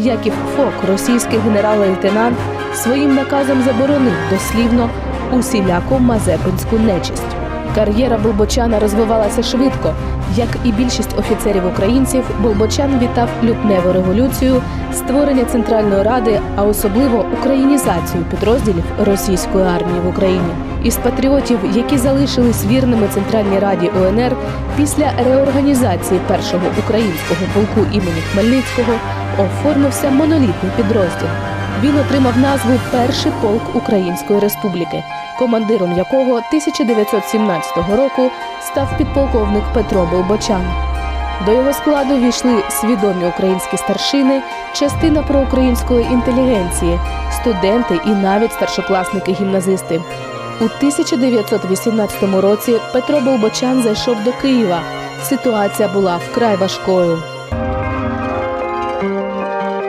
Яків Фок, російський генерал-лейтенант, своїм наказом заборонив дослівно усіляку мазепинську нечисть. Кар'єра Болбочана розвивалася швидко. Як і більшість офіцерів українців, Болбочан вітав лютневу революцію, створення Центральної ради, а особливо українізацію підрозділів російської армії в Україні. Із патріотів, які залишились вірними Центральній Раді УНР після реорганізації першого українського полку імені Хмельницького, оформився монолітний підрозділ. Він отримав назву Перший полк Української Республіки, командиром якого 1917 року став підполковник Петро Болбочан. До його складу війшли свідомі українські старшини, частина проукраїнської інтелігенції, студенти і навіть старшокласники-гімназисти. У 1918 році Петро Болбочан зайшов до Києва. Ситуація була вкрай важкою.